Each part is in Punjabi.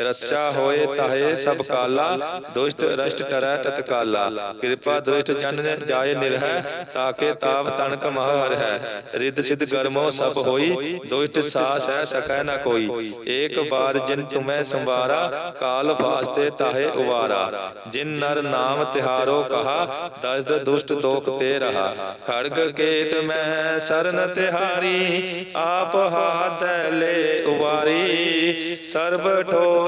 ਰਸਿਆ ਹੋਏ ਤਾਹੇ ਸਭ ਕਾਲਾ, ਦੁਸ਼ਟ ਰਸ਼ਟ ਕਰੈ ਤਤਕਾਲਾ। ਕਿਰਪਾ ਦੁਸ਼ਟ ਜਨ ਜਾਏ ਨਿਰਹਿ, ਤਾਕੇ ਤਾਪ ਤਣਕ ਮਹ ਹਰ ਹੈ ਰਿੱਧ ਸਿਧ ਕਰਮੋ ਸਭ ਹੋਈ, ਦੁਸ਼ਟ ਸਾਸ ਹੈ ਸਕੈ ਨਾ ਕੋਈ। ਏਕ ਬਾਰ ਜਿਨ ਤੁਮੈ ਸੰਵਾਰਾ, ਕਾਲ ਫਾਸਤੇ ਤਾਹੇ ਉਵਾਰਾ। ਜਿਨ ਨਰ ਨਾਮ ਤਿਹਾਰੋ ਕਹਾ, ਦਸਦ ਦੁਸ਼ਟ ਤੋਕ ਤੇ ਰਹਾ। ਖੜਗ ਕੇਤ ਮੈਂ ਸਰਨ ਤਿਹਾਰੀ, ਆਪ ਹਾਥ ਲੈ ਉਵਾਰੀ। ਸਰਬ ਠੋ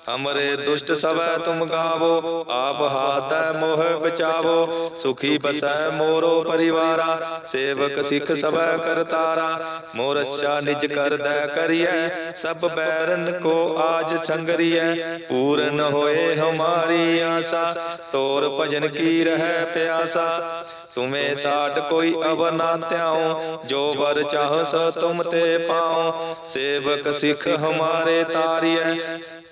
ਹਮਰੇ ਦੁਸ਼ਟ ਸਭੈ ਤੁਮ ਗਾਵੋ ਆਪ ਹਾਥੈ ਮੋਹ ਬਚਾਵੋ ਸੁਖੀ ਬਸੈ ਮੋਰੋ ਪਰਿਵਾਰਾ ਸੇਵਕ ਸਿੱਖ ਸਭੈ ਕਰਤਾਰਾ ਮੋਰ ਅੱਛਾ ਨਿਜ ਕਰਦੈ ਕਰੀਐ ਸਭ ਬੈਰਨ ਕੋ ਆਜ ਸੰਗਰੀਐ ਪੂਰਨ ਹੋਏ ਹਮਾਰੀ ਆਸਾ ਤੋਰ ਭਜਨ ਕੀ ਰਹਿ ਪਿਆਸਾ ਤੁਮੇ ਸਾਡ ਕੋਈ ਅਵਰ ਨਾ ਧਿਆਉ ਜੋ ਵਰ ਚਾਹ ਸੋ ਤੁਮ ਤੇ ਪਾਉ ਸੇਵਕ ਸਿੱਖ ਹਮਾਰੇ ਤਾਰੀਐ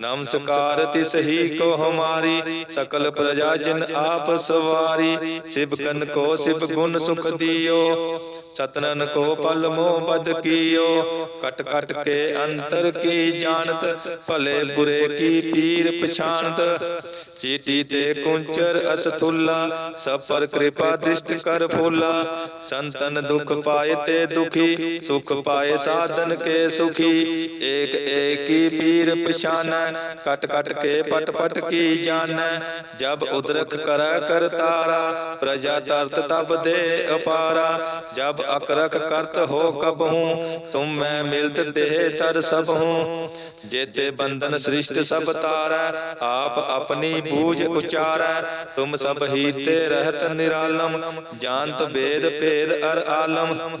ਨਮਸਕਾਰ ਤਿਸ ਹੀ ਕੋ ਹਮਾਰੀ ਸਕਲ ਪ੍ਰਜਾ ਜਨ ਆਪ ਸਵਾਰੀ ਸਿਵ ਕਨ ਕੋ ਸਿਵ ਗੁਣ ਸੁਖ ਦਿਓ ਸਤਨਨ ਕੋ ਪਲ ਮੋ ਬਦ ਕੀਓ ਕਟ ਕਟ ਕੇ ਅੰਤਰ ਕੀ ਜਾਣਤ ਭਲੇ ਬੁਰੇ ਕੀ ਪੀਰ ਪਛਾਨਤ ਚੀਟੀ ਤੇ ਕੁੰਚਰ ਅਸਥੁੱਲਾ ਸਭ ਪਰ ਕਿਰਪਾ ਦ੍ਰਿਸ਼ਟ ਕਰ ਫੁੱਲਾ। ਸੰਤਨ ਦੁਖ ਪਾਏ ਤੇ ਦੁਖੀ ਸੁਖ ਪਾਏ ਸਾਧਨ ਕੇ ਸੁਖੀ। ਏਕ ਏਕੀ ਪੀਰ ਪਛਾਨੈ ਕਟ ਕਟ ਕੇ ਪਟ ਪਟ ਕੀ ਜਾਣੈ? ਜਬ ਉਦਰਕ ਕਰੈ ਕਰਤਾਰਾ ਪ੍ਰਜਾ ਤਰਤ ਤਬ ਦੇ ਅਪਾਰਾ। ਜਬ ਅਕਰਖ ਕਰਤ ਹੋ ਕਬਹੂ, ਤੁਮ ਮੈਂ ਮਿਲਤ ਦੇਹ ਤਰ ਸਭ ਹੂੰ ਜੇਤੇ ਬੰਧਨ ਸ੍ਰਿਸ਼ਟ ਸਭ ਤਾਰੈ, ਆਪ ਆਪਣੀ ਬੂਝ ਉਚਾਰੈ। ਤੁਮ ਸਭ ਹੀ ਤੇ ਰਹਿਤ ਨਿਰਾਲਮ, ਜਾਣਤ ਵੇਦ ਭੇਦ ਅਰ ਆਲਮ।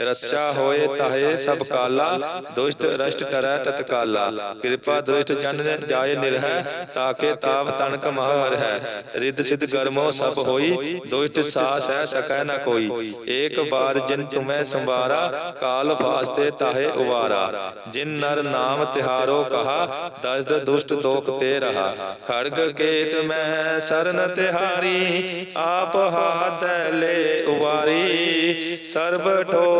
ਰਸਾ ਹੋਏ ਤਾਹੇ ਸਭ ਕਾਲਾ, ਦੁਸ਼ਟ ਰਸ਼ਟ ਕਰੈ ਤਤਕਾਲਾ। ਕਿਰਪਾ ਦ੍ਰਿਸ਼ਟ ਜਨ ਜਾਏ ਨਿਰਹਿ, ਤਾਕੇ ਤਾਪ ਤਨਕ ਮਹ ਹਰ ਹੈ ਰਿੱਧ ਸਿਧ ਗਰਮੋ ਸਭ ਹੋਈ, ਦੁਸ਼ਟ ਸਾਸ ਹੈ ਸਕੈ ਨ ਕੋਈ। ਏਕ ਬਾਰ ਜਿਨ ਤੁਮੈ ਸੰਵਾਰਾ, ਕਾਲ ਫਾਸਤੇ ਤਾਹੇ ਉਵਾਰਾ। ਜਿਨ ਨਰ ਨਾਮ ਤਿਹਾਰੋ ਕਹਾ, ਦਸਦ ਦੁਸ਼ਟ ਦੋਖ ਤੇ ਰਹਾ। ਖੜਗ ਕੇਤ ਮੈਂ ਸਰਨ ਤਿਹਾਰੀ, ਆਪ ਹਾਥ ਲੈ ਉਵਾਰੀ। ਸਰਬ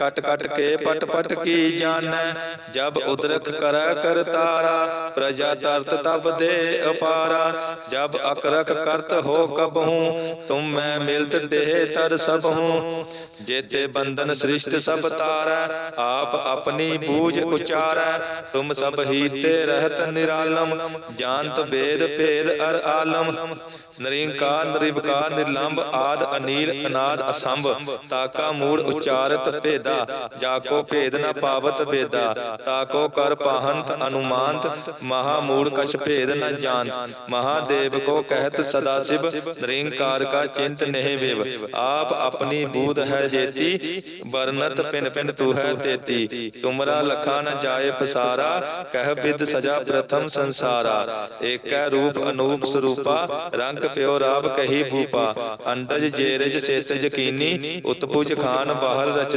ਕਟ ਕਟ ਕੇ ਪਟ ਪਟ ਕੀ ਜਾਣੈ? ਜਬ ਉਦਰਕ ਕਰੈ ਕਰਤਾਰਾ ਪ੍ਰਜਾ ਤਰਤ ਤਬ ਦੇ ਅਪਾਰਾ। ਜਬ ਅਕਰਕ ਕਰਤ ਹੋ ਕਬਹੂ, ਤੁਮ ਮੈਂ ਮਿਲਤ ਦੇਹ ਤਰ ਸਭ ਹੂੰ ਜੇਤੇ ਬੰਧਨ ਸ੍ਰਿਸ਼ਟ ਸਭ ਤਾਰੈ, ਆਪ ਆਪਣੀ ਬੂਝ ਉਚਾਰੈ। ਤੁਮ ਸਭ ਹੀ ਤੇ ਰਹਿਤ ਨਿਰਾਲਮ, ਜਾਣਤ ਵੇਦ ਭੇਦ ਅਰ ਆਲਮ। ਨਰਿੰਕਾਰ ਨਿਰਵਕਾਰ ਨਿਰਲੰਭ ਆਦ ਅਨੀਲ ਅਨਾਦ ਅਸੰਭ, ਤਾਕਾ ਮੂੜ ਉਚਾਰਤ ਭੇਦਾ ਜਾਕੋ ਭੇਦ ਨ ਪਾਵਤ ਵੇਦਾ ਤਾਕੋ ਕਰ ਪਾਹੰਤ ਅਨੁਮਾਨਤ, ਮਹਾ ਮੂੜ ਕਛ ਭੇਦ ਨ ਜਾਣਤ ਮਹਾਦੇਵ ਕੋ ਕਹਿਤ ਸਦਾ ਸਿਵ, ਨਿਰੰਕਾਰ ਕਾ ਚਿੰਤ ਨਹਿ ਵਿਵ, ਆਪ ਆਪਣੀ ਬੂਧ ਹੈ ਜੇਤੀ, ਵਰਨਤ ਪਿਨ ਪਿਨ ਤੂ ਹੈ ਤੇਤੀ, ਤੁਮਰਾ ਲਖਾ ਨ ਜਾਏ ਪਸਾਰਾ, ਕਹਿ ਬਿਦ ਸਜਾ ਪ੍ਰਥਮ ਸੰਸਾਰਾ, ਏਕੈ ਰੂਪ ਅਨੂਪ ਸਰੂਪਾ, ਰੰਗ ਪਿਓ ਰਾਬ ਕਹੀ ਭੂਪਾ, ਅੰਡਜ ਜੇਰਜ ਸੇਤ ਯਕੀਨੀ ਉਤਪੁਜ ਖਾਨ ਬਾਹਰ ਰਚ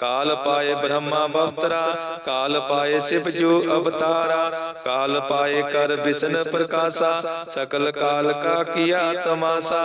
ਕਾਲ ਪਾਏ ਬ੍ਰਹਮਾ ਬਵਤਰਾ, ਕਾਲ ਪਾਏ ਸਿਵ ਜੋ ਅਵਤਾਰਾ, ਕਾਲ ਪਾਏ ਕਰ ਵਿਸ਼ਨ ਪ੍ਰਕਾਸ਼ਾ, ਸਕਲ ਕਾਲ ਕਾ ਕੀਆ ਤਮਾਸਾ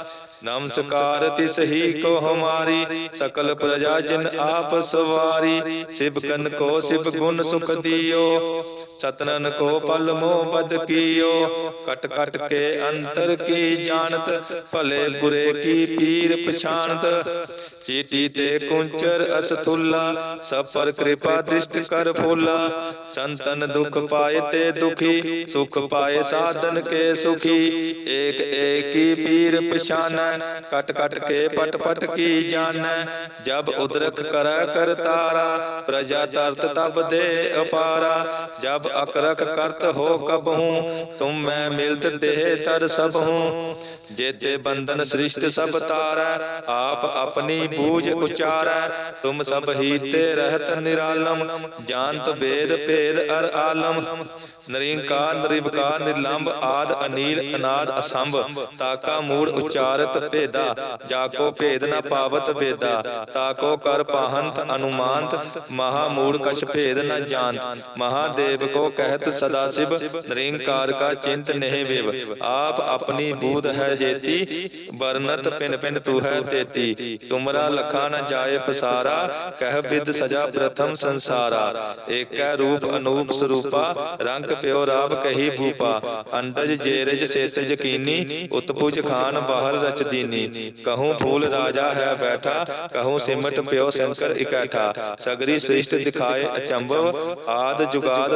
ਨਮਸਕਾਰ ਤਿਸ ਹੀ ਕੋ ਹਮਾਰੀ ਸਕਲ ਪ੍ਰਜਾ ਜਿਨ ਆਪ ਸਵਾਰੀ ਸਿਵਕਨ ਕੋ ਸਿਵ ਗੁਣ ਸੁਖ ਦਿਓ। ਸਤਨਨ ਕੋ ਪਲ ਮੋ ਬਦ ਕੀਓ। ਕਟ ਕਟ ਕੇ ਅੰਤਰ ਕੀ ਜਾਣਤ, ਭਲੇ ਬੁਰੇ ਕੀ ਪੀਰ ਪਛਾਨਤ ਚੀਟੀ ਤੇ ਕੁੰਚਰ ਅਸਥੁੱਲਾ ਸਭ ਪਰ ਕਿਰਪਾ ਦ੍ਰਿਸ਼ਟ ਕਰ ਫੁੱਲਾ। ਸੰਤਨ ਦੁਖ ਪਾਏ ਤੇ ਦੁਖੀ, ਸੁਖ ਪਾਏ ਸਾਧਨ ਕੇ ਸੁਖੀ। ਏਕ ਏਕੀ ਪੀਰ ਪਛਾਨੈ, ਕਟ ਕਟ ਕੇ ਪਟ ਪਟ ਕੀ ਜਾਣੈ। ਜਬ ਉਦਰਕ ਕਰੈ ਕਰਤਾਰਾ, ਪ੍ਰਜਾ ਤਰਤ ਤਬ ਦੇ ਅਪਾਰਾ। ਜਬ ਅਕਰਕ ਕਰਤ ਹੋ ਕਬਹੂ, ਤੁਮ ਮੈਂ ਮਿਲਤ ਦੇਹ ਤਰ ਸਭ ਹੂੰ ਜੇਤੇ ਬੰਧਨ ਸ੍ਰਿਸ਼ਟ ਸਭ ਤਾਰੈ, ਆਪ ਆਪਣੀ ਬੂਝ ਉਚਾਰੈ। ਤੁਮ ਸਭ ਹੀ ਤੇ ਰਹਿਤ ਨਿਰਾਲਮ, ਜਾਣਤ ਵੇਦ ਭੇਦ ਅਰ ਆਲਮ। ਨਰਿੰਕਾਰ ਨਿਰਵਕਾਰ ਨਿਰਲੰਭ ਆਦ ਅਨੀਲ ਅਨਾਦ ਅਸੰਭ। ਤਾਕਾ ਮੂੜ ਉਚਾਰਤ ਭੇਦਾ, ਜਾਕੋ ਭੇਦ ਨ ਪਾਵਤ ਵੇਦਾ। ਤਾਕੋ ਕਰ ਪਾਹੰਤ ਅਨੁਮਾਨਤ, ਮਹਾ ਮੂੜ ਕਛ ਭੇਦ ਨ ਜਾਣਤ। ਮਹਾਦੇਵ ਕੋ ਕਹਿਤ ਸਦਾ ਸਿਵ ਨਿਰੰਕਾਰ ਕਾ ਚਿੰਤ ਨਹਿ ਵਿਵ। ਆਪ ਆਪਣੀ ਬੂਧ ਹੈ ਜੇਤੀ, ਵਰਨਤ ਪਿਨ ਪਿਨ ਤੂ ਹੈ ਤੇਤੀ। ਤੁਮਰਾ ਲਖਾ ਨ ਜਾਏ ਪਸਾਰਾ, ਕਹਿ ਬਿਦ ਸਜਾ ਪ੍ਰਥਮ ਸੰਸਾਰਾ। ਏਕੈ ਰੂਪ ਅਨੂਪ ਸਰੂਪਾ, ਰੰਗ ਪਿਓ ਰਾਬ ਕਹੀ ਭੂਪਾ। ਅੰਡਜ ਜੇਰਜ ਸੇਤ ਯਕੀਨੀ, ਉਤਪੁਜ ਖਾਨ ਬਾਹਰ ਰਚ ਦੀਨੀ। ਕਹੂੰ ਫੂਲ ਰਾਜਾ ਹੈ ਬੈਠਾ, ਕਹੂੰ ਸਿਮਟ ਪਿਓ ਸ਼ੰਕਰ ਇਕੱਠਾ। ਸਗਰੀ ਸ੍ਰਿਸ਼ਟ ਦਿਖਾਏ ਅਚੰਭਵ, ਆਦ ਜੁਗਾਦ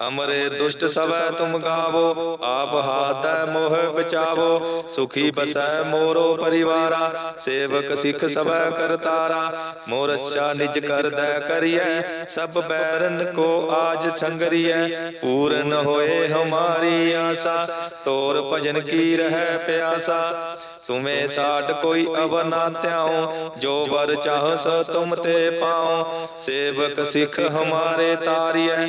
ਹਮਰੇ ਦੁਸ਼ਟ ਸਵੈ ਤੁਮ ਗਾਵੋ ਆਪ ਹਾਥੈ ਮੋਹ ਬਚਾਵੋ ਸੁਖੀ ਬਸੈ ਮੋਰੋ ਪਰਿਵਾਰਾ ਸੇਵਕ ਸਿੱਖ ਸਵੈ ਕਰਤਾਰਾ ਮੋਰ ਅੱਛਾ ਨਿਜ ਕਰਦੈ ਕਰੀਐ ਸਭ ਬੈਰਨ ਕੋ ਆਜ ਸੰਗਰੀਐ ਪੂਰਨ ਹੋਏ ਹਮਾਰੀ ਆਸਾ ਤੋਰ ਭਜਨ ਕੀ ਰਹਿ ਪਿਆਸਾ ਤੁਮੇ ਸਾਡ ਕੋਈ ਅਵਰ ਨਾ ਧਿਆਉ ਜੋ ਵਰ ਚਾਹ ਸੋ ਤੁਮ ਤੇ ਪਾਉ ਸੇਵਕ ਸਿੱਖ ਹਮਾਰੇ ਤਾਰੀਐ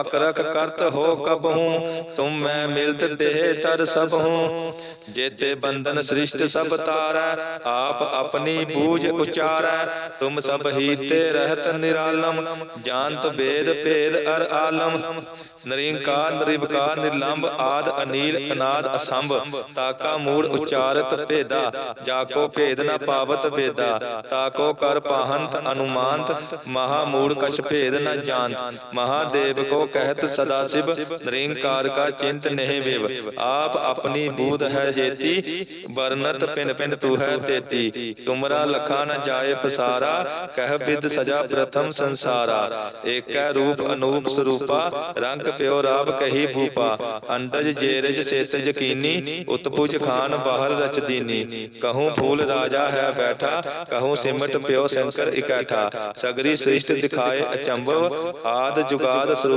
ਅਕਰਕ ਕਰਤ ਹੋ ਕਬਹੂ ਤੁਮ ਮੈਂ ਮਿਲਤ ਦੇਹ ਤਰ ਸਭ ਜੇਤੇ ਬੰਧਨ ਸ੍ਰਿਸ਼ਟ ਸਭ ਤਾਰੈ, ਆਪ ਆਪਣੀ ਬੂਝ ਉਚਾਰੈ। ਤੁਮ ਸਭ ਹੀ ਤੇ ਰਹਿਤ ਨਿਰਾਲਮ, ਜਾਣਤ ਵੇਦ ਭੇਦ ਅਰ ਆਲਮ। ਨਰਿੰਕਾਰ ਨਿਰਵਕਾਰ ਨਿਰਲੰਭ ਆਦ ਅਨੀਲ ਅਨਾਦ ਅਸੰਭ, ਤਾਕਾ ਮੂੜ ਉਚਾਰਤ ਭੇਦਾ, ਜਾਕੋ ਭੇਦ ਨ ਪਾਵਤ ਵੇਦਾ। ਤਾਕੋ ਕਰ ਪਾਹੰਤ ਅਨੁਮਾਨਤ, ਮਹਾ ਮੂੜ ਕਛ ਭੇਦ ਨ ਜਾਣਤ। ਮਹਾਦੇਵ ਕੋ ਕਹਿਤ ਸਦਾ ਸਿਵ ਨਿਰੰਕਾਰ ਕਾ ਚਿੰਤ ਨਹੀਂ ਵਿਵ ਆਪ ਆਪਣੀ ਬੂਧ ਹੈ ਜੇਤੀ ਵਰਨਤ ਪਿਨ ਪਿਨ ਤੂ ਹੈ ਤੇਤੀ ਤੁਮਰਾ ਲਖਾ ਨ ਜਾਏ ਪਸਾਰਾ ਕਹਿ ਬਿਦ ਸਜਾ ਪ੍ਰਥਮ ਸੰਸਾਰਾ ਏਕੈ ਰੂਪ ਅਨੂਪ ਸਰੂਪਾ ਰੰਗ ਪਿਓ ਰਾਬ ਕਹੀ ਭੂਪਾ ਅੰਡਜ ਜੇਰਜ ਸੇਤ ਯਕੀਨੀ ਉਤਪੁਜ ਖਾਨ ਬਾਹਰ ਰਚ ਦੀਨੀ ਕਹੂੰ ਫੂਲ ਰਾਜਾ ਹੈ ਬੈਠਾ ਕਹੂੰ ਸਿਮਟ ਪਿਓ ਸ਼ੰਕਰ ਇਕੈਠਾ ਸਗਰੀ ਸ੍ਰਿਸ਼ਟ ਦਿਖਾਏ ਅਚੰਭਵ ਆਦ ਜੁਗਾਦ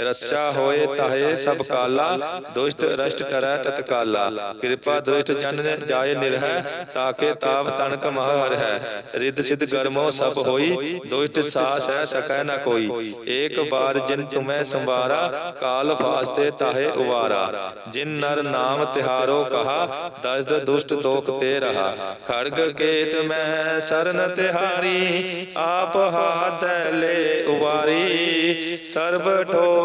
ਰੱਛਾ ਹੋਏ ਤਾਹੇ ਸਭ ਕਾਲਾ, ਦੁਸ਼ਟ ਰਸ਼ਟ ਕਰੈ ਤਤਕਾਲਾ ਕਿਰਪਾ ਦ੍ਰਿਸ਼ਟ ਜਨ ਜਾਏ ਨਿਰਹਿ, ਤਾਕੇ ਤਾਪ ਤਨਕ ਮਹ ਹਰ ਹੈ। ਰਿੱਧ ਸਿਧ ਗਰਮੋ ਸਭ ਹੋਈ, ਦੁਸ਼ਟ ਸਾਸ ਹੈ ਸਕੈ ਨ ਕੋਈ। ਏਕ ਬਾਰ ਜਿਨ ਤੁਮੈ ਸੰਵਾਰਾ, ਕਾਲ ਫਾਸਤੇ ਤਾਹੇ ਉਵਾਰਾ। ਜਿਨ ਨਰ ਨਾਮ ਤਿਹਾਰੋ ਕਹਾ, ਦਸਦ ਦੁਸ਼ਟ ਦੋਖ ਤੇ ਰਹਾ। ਖੜਗ ਕੇਤ ਮੈਂ ਸਰਨ ਤਿਹਾਰੀ, ਆਪ ਹਾਥ ਲੈ ਉਵਾਰੀ। ਸਰਬ